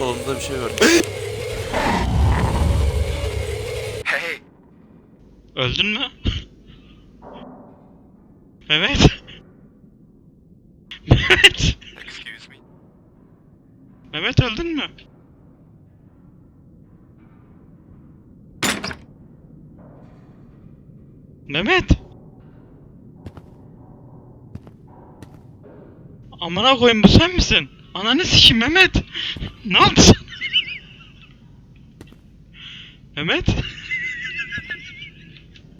solunda bir şey var. Hey, Öldün mü? Mehmet. Mehmet. excuse me. Mehmet öldün mü? Mehmet. Amına koyayım bu sen misin? Ananı sikeyim Mehmet. Ne sana? Mehmet.